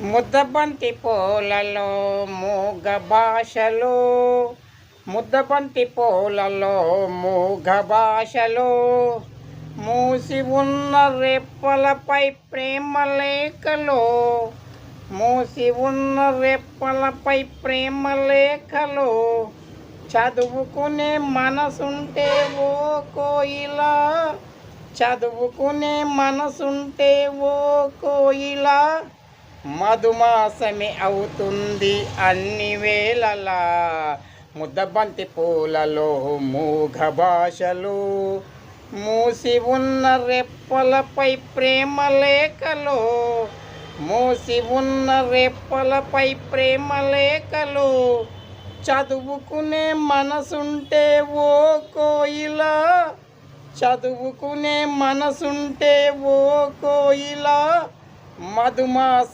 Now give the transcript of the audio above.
ముద్దబంతి పూలలో మూగ భాషలో. ముద్దబంతి పూలలో మూగ భాషలో. మూసి ఉన్న రెప్పలపై ప్రేమ లేఖలో. మూసి ఉన్న రెప్పలపై ప్రేమ లేఖలో. చదువుకునే మనసుంటే ఓ కోయిలా. చదువుకునే మనసుంటే ఓ కోయిలా. మధుమాసమే అవుతుంది అన్ని వేళలా. ముద్దబంతి పూలలో మూగ భాషలు మూసి ఉన్న రెప్పలపై ప్రేమ లేఖలు మూసి ఉన్న రెప్పలపై ప్రేమ లేఖలు చదువుకునే మనసుంటే ఓ కోయిలా. చదువుకునే మనసుంటే ఓ కోయిలా. మధుమాస